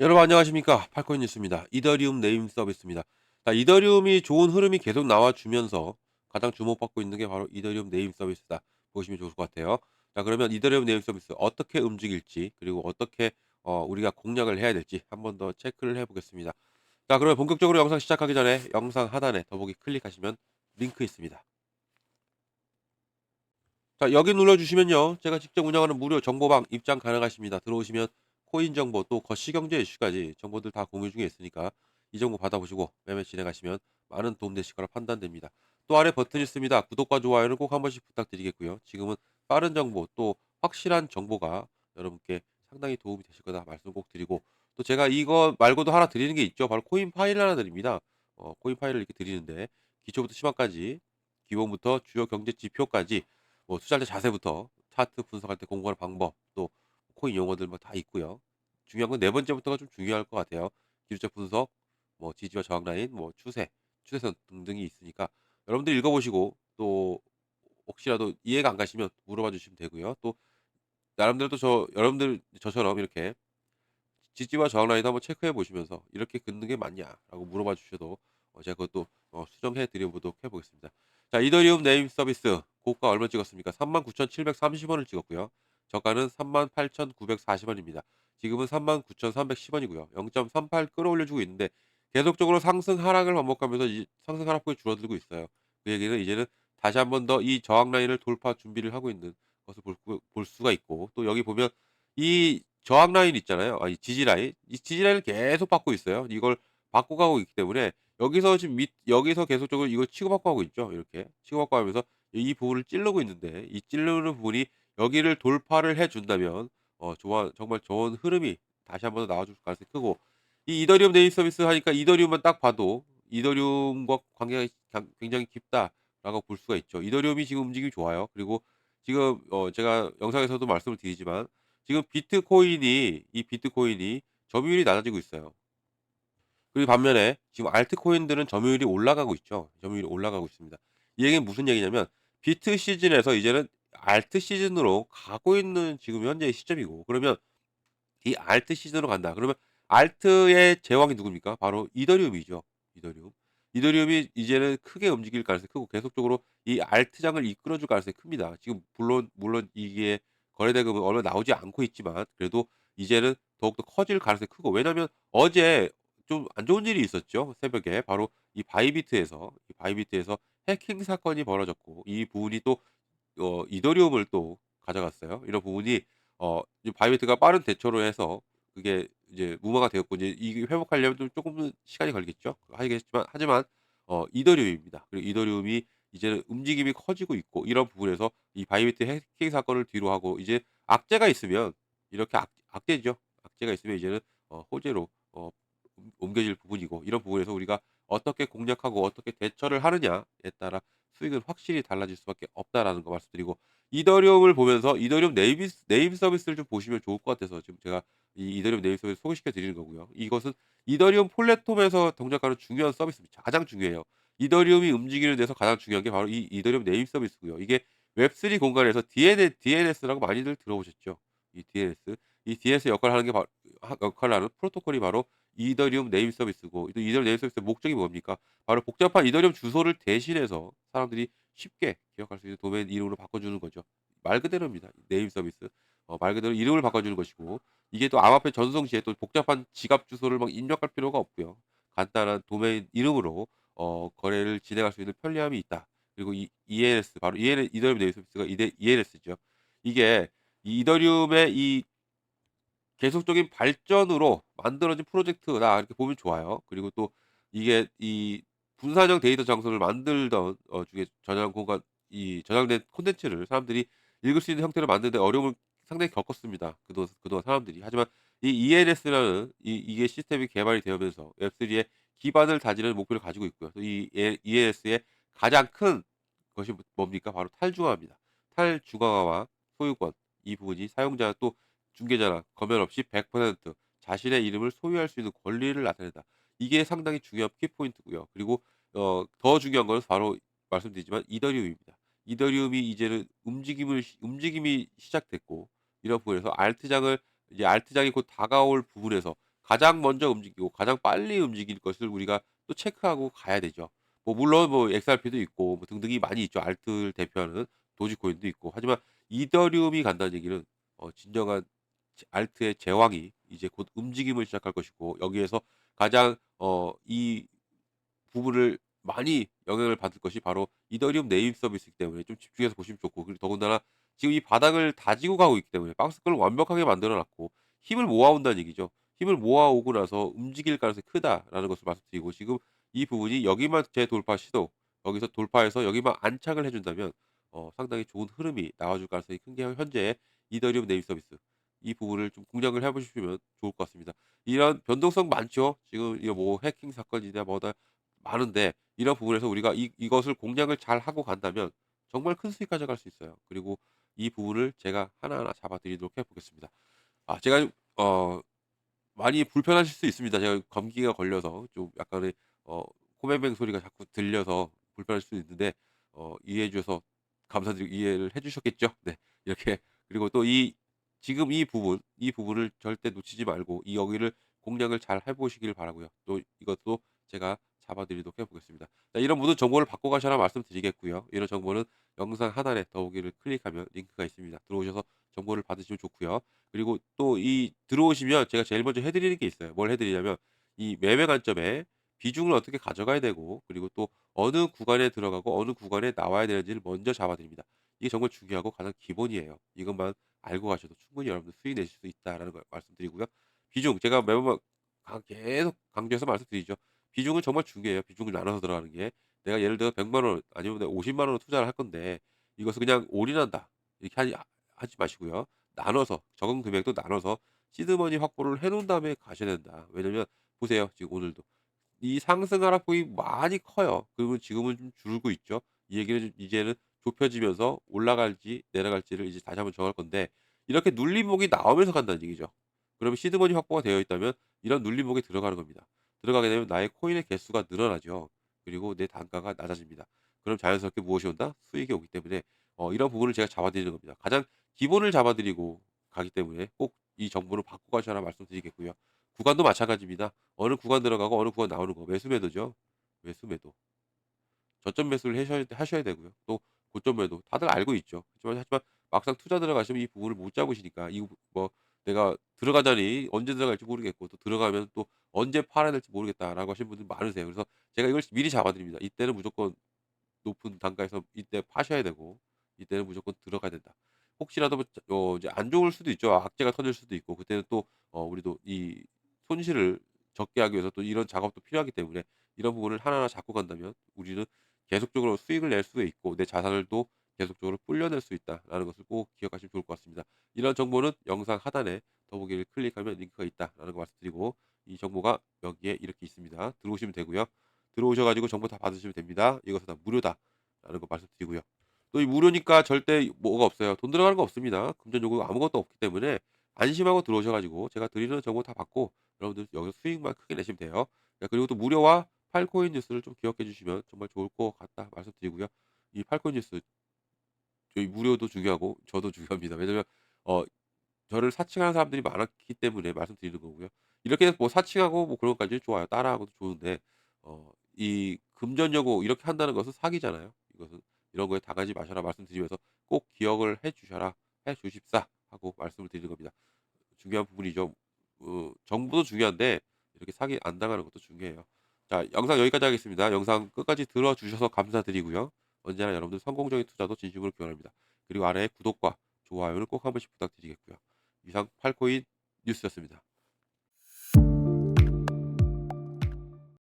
여러분 안녕하십니까 팔코인 뉴스입니다. 이더리움 네임 서비스입니다. 자, 이더리움이 좋은 흐름이 계속 나와주면서 가장 주목받고 있는 게 바로 이더리움 네임 서비스다 보시면 좋을 것 같아요. 자 그러면 이더리움 네임 서비스 어떻게 움직일지 그리고 어떻게 어, 우리가 공략을 해야 될지 한 번 더 체크를 해보겠습니다. 자 그러면 본격적으로 영상 시작하기 전에 영상 하단에 더보기 클릭하시면 링크 있습니다. 자 여기 눌러주시면요 제가 직접 운영하는 무료 정보방 입장 가능하십니다. 들어오시면 코인 정보 또 거시경제 이슈까지 정보들 다 공유 중에 있으니까 이 정보 받아보시고 매매 진행하시면 많은 도움 되실 거라 판단됩니다. 또 아래 버튼 있습니다. 구독과 좋아요는 꼭 한 번씩 부탁드리겠고요. 지금은 빠른 정보 또 확실한 정보가 여러분께 상당히 도움이 되실 거다 말씀 꼭 드리고 또 제가 이거 말고도 하나 드리는 게 있죠. 바로 코인 파일 하나 드립니다. 어, 코인 파일을 이렇게 드리는데 기초부터 심화까지 기본부터 주요 경제 지표까지 뭐 투자자 자세부터 차트 분석할 때 공부하는 방법 또 코인 용어들 뭐 다 있고요. 중요한 건 네 번째부터가 좀 중요할 것 같아요. 기술적 분석, 뭐 지지와 저항 라인, 뭐 추세, 추세선 등등이 있으니까 여러분들 읽어보시고 또 혹시라도 이해가 안 가시면 물어봐 주시면 되고요. 또 나름대로 또 저 여러분들 저처럼 이렇게 지지와 저항 라인도 한번 체크해 보시면서 이렇게 긋는 게 맞냐라고 물어봐 주셔도 어, 제가 그것도 어, 수정해 드려 보도록 해보겠습니다. 자, 이더리움 네임 서비스 고가 얼마 찍었습니까? 39,730원을 찍었고요. 저가는 38,940원입니다. 지금은 39,310원이고요. 0.38 끌어올려주고 있는데 계속적으로 상승 하락을 반복하면서 이 상승 하락폭이 줄어들고 있어요. 그 얘기는 이제는 다시 한 번 더 이 저항 라인을 돌파 준비를 하고 있는 것을 볼, 수- 볼 수가 있고 또 여기 보면 이 저항 라인 있잖아요. 아, 이 지지 라인. 이 지지 라인을 계속 받고 있어요. 이걸 받고 가고 있기 때문에 여기서 지금 밑 여기서 계속적으로 이걸 치고받고 하고 있죠. 이렇게 치고받고 하면서 이 부분을 찌르고 있는데 이 찌르는 부분이 여기를 돌파를 해 준다면 어 좋아 정말 좋은 흐름이 다시 한 번 더 나와줄 가능성이 크고 이 이더리움 네임 서비스 하니까 이더리움만 딱 봐도 이더리움과 관계가 강- 굉장히 깊다라고 볼 수가 있죠. 이더리움이 지금 움직임이 좋아요. 그리고 지금 어 제가 영상에서도 말씀을 드리지만 지금 비트코인이 이 비트코인이 점유율이 낮아지고 있어요. 그리고 반면에 지금 알트코인들은 점유율이 올라가고 있죠. 점유율이 올라가고 있습니다. 이 얘기는 무슨 얘기냐면 비트 시즌에서 이제는 알트 시즌으로 가고 있는 지금 현재의 시점이고 그러면 이 알트 시즌으로 간다. 그러면 알트의 제왕이 누굽니까? 바로 이더리움이죠. 이더리움. 이더리움이 이제는 크게 움직일 가능성이 크고 계속적으로 이 알트장을 이끌어 줄 가능성이 큽니다. 지금 물론 물론 이게 거래 대금은 얼마 나오지 않고 있지만 그래도 이제는 더욱더 커질 가능성이 크고 왜냐면 어제 좀 안 좋은 일이 있었죠. 새벽에 바로 이 바이비트에서 이 바이비트에서 해킹 사건이 벌어졌고 이 부분이 또 어 이더리움을 또 가져갔어요. 이런 부분이 어 이제 바이비트가 빠른 대처로 해서 그게 이제 무마가 되었고 이제 이게 회복하려면 좀 쪼끔은 시간이 걸리겠죠. 하겠지만 하지만 어 이더리움입니다. 그리고 이더리움이 이제는 움직임이 커지고 있고 이런 부분에서 이 바이비트 해킹 사건을 뒤로 하고 이제 악재가 있으면 이렇게 악 악재죠. 악재가 있으면 이제는 어 호재로 어옮 옮겨질 부분이고 이런 부분에서 우리가 어떻게 공략하고 어떻게 대처를 하느냐에 따라 수익은 확실히 달라질 수밖에 없다라는 거 말씀드리고 이더리움을 보면서 이더리움 네임 네임 서비스를 좀 보시면 좋을 것 같아서 지금 제가 이 이더리움 네임 서비스 소개시켜 드리는 거고요. 이것은 이더리움 플랫폼에서 동작하는 중요한 서비스입니다. 가장 중요해요. 이더리움이 움직이는 데서 가장 중요한 게 바로 이 이더리움 네임 서비스고요. 이게 웹3 공간에서 DN DNS라고 많이들 들어보셨죠? 이 DNS. 이 DNS 역할을 하는 게하 역할을 하는 프로토콜이 바로 이더리움 네임 서비스고 또 이더리움 네임 서비스의 목적이 뭡니까? 바로 복잡한 이더리움 주소를 대신해서 사람들이 쉽게 기억할 수 있는 도메인 이름으로 바꿔주는 거죠. 말 그대로입니다. 네임 서비스. 어, 말 그대로 이름을 바꿔주는 것이고 이게 또 암호화폐 전송 시에 또 복잡한 지갑 주소를 막 입력할 필요가 없고요. 간단한 도메인 이름으로 어, 거래를 진행할 수 있는 편리함이 있다. 그리고 이 ENS 바로 EN 이더리움 네임 서비스가 이데 ENS죠. 이게 이 이더리움의 이 계속적인 발전으로 만들어진 프로젝트다 이렇게 보면 좋아요. 그리고 또 이게 이 분산형 데이터 장소를 만들던 어 중에 저장 공간 이 저장된 콘텐츠를 사람들이 읽을 수 있는 형태로 만드는 데 어려움을 상당히 겪었습니다. 그동안 그동안 사람들이. 하지만 이 ENS라는 이 이게 시스템이 개발이 되면서 웹3의 기반을 다지는 목표를 가지고 있고요. 또이에 ENS의 가장 큰 것이 뭐 뭡니까? 바로 탈중화입니다. 탈중화와 소유권 이 부분이 사용자 또 중개자나 검열 없이 100% 자신의 이름을 소유할 수 있는 권리를 나타낸다. 이게 상당히 중요한 키포인트고요. 그리고 어 더 중요한 거는 바로 말씀드리지만 이더리움입니다. 이더리움이 이제는 움직임을 시 움직임이 시작됐고 이런 부분에서 알트장을 이제 알트장이 곧 다가올 부분에서 가장 먼저 움직이고 가장 빨리 움직일 것을 우리가 또 체크하고 가야 되죠. 뭐 물론 뭐 XRP도 있고 뭐 등등이 많이 있죠. 알트를 대표하는 도지코인도 있고. 하지만 이더리움이 간다는 얘기는 어 진정한 제 알트의 제왕이 이제 곧 움직임을 시작할 것이고 여기에서 가장 어 이 부분을 많이 영향을 받을 것이 바로 이더리움 네임 서비스이기 때문에 좀 집중해서 보시면 좋고 그리고 더군다나 지금 이 바닥을 다지고 가고 있기 때문에 박스권을 완벽하게 만들어 놨고 힘을 모아온다는 얘기죠. 힘을 모아오고 나서 움직일 가능성이 크다라는 것을 말씀드리고 지금 이 부분이 여기만 재돌파 시도 여기서 돌파해서 여기만 안착을 해 준다면 어 상당히 좋은 흐름이 나와줄 가능성이 큰 게 현재 이더리움 네임 서비스 이 부분을 좀 공략을 해 보시면 좋을 것 같습니다. 이런 변동성 많죠. 지금 이거 뭐 해킹 사건이냐 뭐다 많은데 이런 부분에서 우리가 이 이것을 공략을 잘 하고 간다면 정말 큰 수익 가져갈 수 있어요. 그리고 이 부분을 제가 하나하나 잡아 드리도록 해 보겠습니다. 아 제가 어 많이 불편하실 수 있습니다. 제가 감기가 걸려서 좀 약간의 어 코맹맹 소리가 자꾸 들려서 불편할 수도 있는데 어 이해해 주셔서 감사드리고 이해를 해 주셨겠죠? 네. 이렇게 그리고 또 이 지금 이 부분, 이 부분을 절대 놓치지 말고 이 여기를 공략을 잘 해 보시길 바라고요. 또 이것도 제가 잡아 드리도록 해 보겠습니다. 자 이런 모든 정보를 받고 가셔라 말씀드리겠고요. 이런 정보는 영상 하단에 더보기를 클릭하면 링크가 있습니다. 들어오셔서 정보를 받으시면 좋고요. 그리고 또 이 들어오시면 제가 제일 먼저 해 드리는 게 있어요. 뭘 해 드리냐면 이 매매 관점에 비중을 어떻게 가져가야 되고 그리고 또 어느 구간에 들어가고 어느 구간에 나와야 되는지를 먼저 잡아 드립니다. 이게 정말 중요하고 가장 기본이에요. 이것만 알고 가셔도 충분히 여러분들 수익 내실 수 있다라는 걸 말씀드리고요. 비중 제가 매번 강 계속 강조해서 말씀드리죠. 비중은 정말 중요해요. 비중을 나눠서 들어가는 게. 내가 예를 들어 1 0 0만 원 아니면 내가 5 0만 원을 투자를 할 건데 이것을 그냥 올인한다. 이렇게 하지 하지 마시고요. 나눠서 적은 금액도 나눠서 시드머니 확보를 해 놓은 다음에 가셔야 된다. 왜냐면 보세요. 지금 오늘도 이 상승 하락폭이 많이 커요. 그리고 지금은 좀 줄고 있죠. 이 얘기는 좀 이제는 좁혀지면서 올라갈지 내려갈지를 이제 다시 한번 정할 건데 이렇게 눌림목이 나오면서 간다는 얘기죠. 그러면 시드머니 확보가 되어 있다면 이런 눌림목에 들어가는 겁니다. 들어가게 되면 나의 코인의 개수가 늘어나죠. 그리고 내 단가가 낮아집니다. 그럼 자연스럽게 무엇이 온다? 수익이 오기 때문에 어 이런 부분을 제가 잡아드리는 겁니다. 가장 기본을 잡아드리고 가기 때문에 꼭 이 정보를 받고 가셔라 말씀드리겠고요. 구간도 마찬가지입니다. 어느 구간 들어가고 어느 구간 나오는 거 매수 매도죠. 매수 매도. 저점 매수를 하셔야 하셔야 되고요. 또 고점 매도 다들 알고 있죠. 하지만 하지만 막상 투자 들어가시면 이 부분을 못 잡으시니까 이뭐 내가 들어가자니 언제 들어갈지 모르겠고 또 들어가면 또 언제 팔아야 될지 모르겠다라고 하시는 분들 많으세요. 그래서 제가 이걸 미리 잡아 드립니다. 이때는 무조건 높은 단가에서 이때 파셔야 되고 이때는 무조건 들어가야 된다. 혹시라도 뭐어 이제 안 좋을 수도 있죠. 악재가 터질 수도 있고 그때는 또 어 우리도 이 손실을 적게 하기 위해서 또 이런 작업도 필요하기 때문에 이런 부분을 하나하나 잡고 간다면 우리는 계속적으로 수익을 낼 수 있고 내 자산을 또 계속적으로 불려낼 수 있다라는 것을 꼭 기억하시면 좋을 것 같습니다. 이런 정보는 영상 하단에 더보기를 클릭하면 링크가 있다라는 거 말씀드리고 이 정보가 여기에 이렇게 있습니다. 들어오시면 되고요. 들어오셔 가지고 정보 다 받으시면 됩니다. 이것은 다 무료다라는 거 말씀드리고요. 또 이 무료니까 절대 뭐가 없어요. 돈 들어가는 거 없습니다. 금전 요구 아무것도 없기 때문에 안심하고 들어오셔 가지고 제가 드리는 정보 다 받고 여러분들 여기서 수익만 크게 내시면 돼요. 네, 그리고 또 무료와 팔코인 뉴스를 좀 기억해 주시면 정말 좋을 것 같다 말씀드리고요. 이 팔코인 뉴스 저희 무료도 중요하고 저도 중요합니다. 왜냐면 어 저를 사칭하는 사람들이 많았기 때문에 말씀드리는 거고요. 이렇게 뭐 사칭하고 뭐 그런 것까지 좋아요. 따라하고도 좋은데 어 이 금전 요구 이렇게 한다는 것은 사기잖아요. 이것은 이런 거에 당하지 마셔라 말씀드리면서 꼭 기억을 해 주셔라 해 주십사 하고 말씀을 드리는 겁니다. 중요한 부분이죠. 어 정보도 중요한데 이렇게 사기 안 당하는 것도 중요해요. 자 영상 여기까지 하겠습니다. 영상 끝까지 들어 주셔서 감사드리고요. 언제나 여러분들 성공적인 투자도 진심으로 기원합니다. 그리고 아래에 구독과 좋아요를 꼭 한 번씩 부탁드리겠고요. 이상 팔코인 뉴스였습니다.